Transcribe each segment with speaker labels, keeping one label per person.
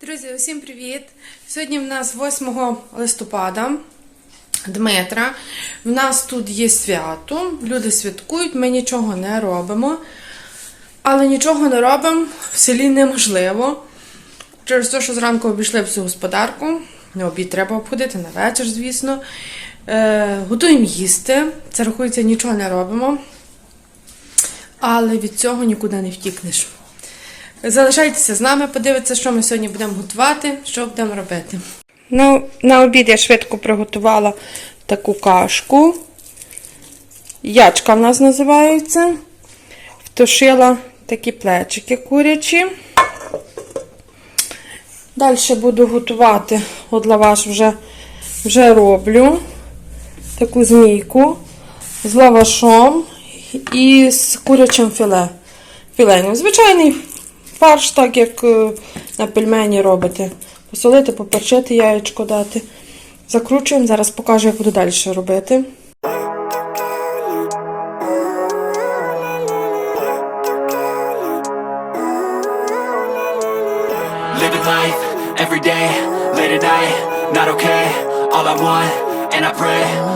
Speaker 1: Друзі, усім привіт! Сьогодні в нас 8 листопада, Дмитра. В нас тут є свято, люди святкують, ми нічого не робимо. Але нічого не робимо в селі неможливо. Через те, що зранку обійшли всю господарку. На обід треба обходити, на вечір, звісно. Е, готуємо їсти. Це рахується, нічого не робимо. Але від цього нікуди не втікнеш. Залишайтеся з нами, подивіться, що ми сьогодні будемо готувати, що будемо робити. На, на обід я швидко приготувала таку кашку. Ячка в нас називається. Втушила такі плечики курячі. Далі буду готувати, от лаваш вже, вже роблю. Таку змійку з лавашом і з курячим філе. Філенем. Звичайний фарш, так як е, на пельмені робите. Посолити, поперчити, яєчко дати. Закручуємо, зараз покажу, як буду далі робити.
Speaker 2: Living life every day, late at night, not okay. All I want, and I pray,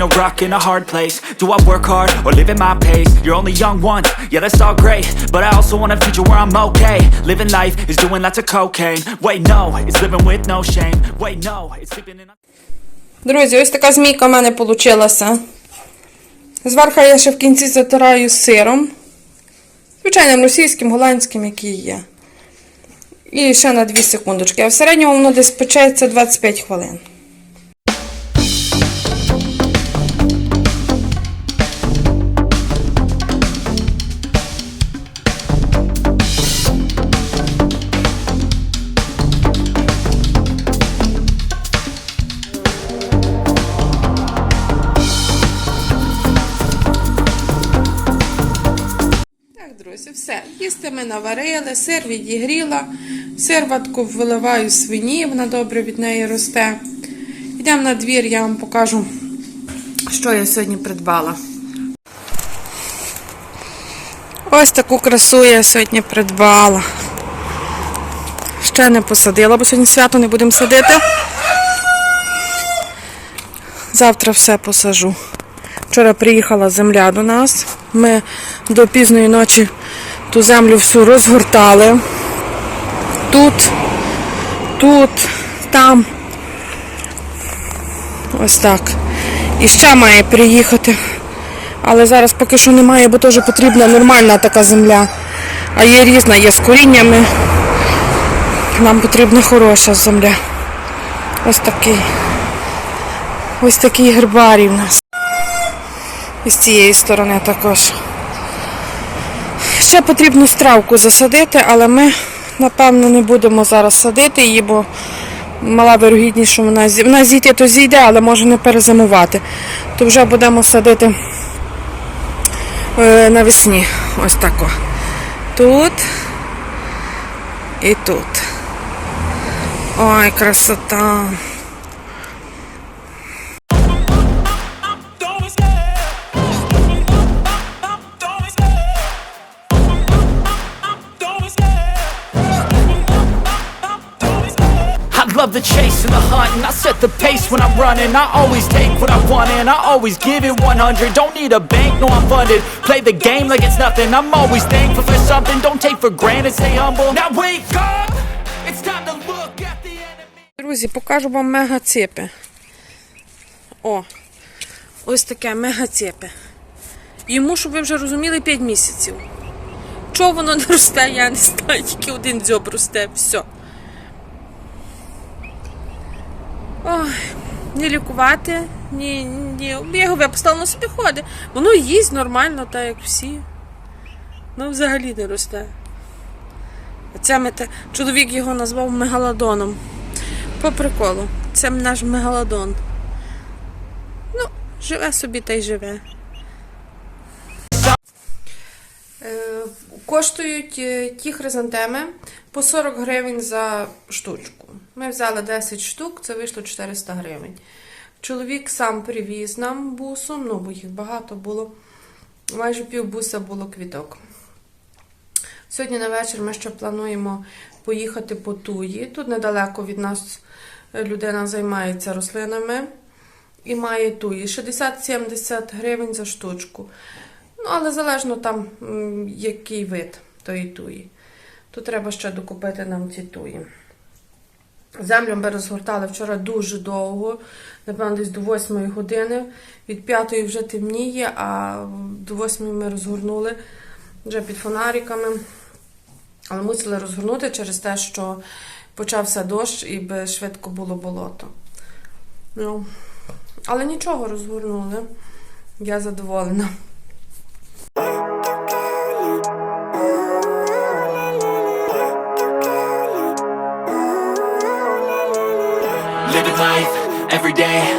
Speaker 2: Between a rock and a hard place. Do I work hard or live at my pace? You're only young once, yeah, that's all great. But I also want a future where I'm okay. Living life is doing lots of cocaine. Wait, no, it's living with no shame. Wait, no, it's sleeping in.
Speaker 1: Друзі, ось така змійка в мене вийшла. Зверху я ще в кінці затираю сиром. Звичайним російським, голландським, який є. І ще на 2 секундочки. А в середньому воно десь печеться 25 хвилин. Так, все. Їсти ми наварили, сир відігріла. Сирватку виливаю свині, вона добре від неї росте. Йдемо на двір, я вам покажу, що я сьогодні придбала. Ось таку красу я сьогодні придбала. Ще не посадила, бо сьогодні свято не будемо садити. Завтра все посажу. Вчора приїхала земля до нас. Ми до пізної ночі ту землю всю розгортали. Тут, тут, там. Ось так. І ще має приїхати. Але зараз поки що немає, бо теж потрібна нормальна така земля. А є різна, є з коріннями. Нам потрібна хороша земля. Ось такий. Ось такий гербарій в нас. І з цієї сторони також. Ще потрібно стравку засадити, але ми, напевно, не будемо зараз садити її, бо мала вирогідність, що вона, вона зійти, то зійде, але може не перезимувати. То вже будемо садити е, навесні. Ось тако. Тут і тут. Ой, красота.
Speaker 2: Love the chase and the hunt and I set the pace when I'm running I always take what I want and I always give it 100 Don't need a bank, no I'm funded Play the game like it's nothing I'm always thankful for something Don't take for granted, stay humble Now wake up It's time to look at the enemy
Speaker 1: Друзі, покажу вам мега-цепи. О, ось таке мега-цепи. Йому, щоб ви вже розуміли, 5 місяців. Чого воно не росте, я не знаю, тільки один дзьоб росте, все. Ой, ні лікувати, ні, ні. Я його випустила, на собі ходить. Воно їсть нормально, так як всі. Ну, взагалі не росте. Це мета... чоловік його назвав мегалодоном. По приколу. Це наш мегалодон. Ну, живе собі та й живе. Е, Коштують е, ті хризантеми по 40 гривень за штучку. Ми взяли 10 штук, це вийшло 400 гривень. Чоловік сам привіз нам бусом, ну бо їх багато було. Майже пів буса було квіток. Сьогодні на вечір ми ще плануємо поїхати по Туї. Тут недалеко від нас е, людина займається рослинами і має туї. 60-70 гривень за штучку. Ну, але залежно там, який вид тої туї. Тут треба ще докупити нам ці туї. Землю ми розгортали вчора дуже довго, напевно, десь до 8 години. Від 5 вже темніє, а до 8 ми розгорнули вже під фонариками. Але мусили розгорнути через те, що почався дощ і би швидко було болото. Ну, але нічого розгорнули. Я задоволена.
Speaker 2: Every day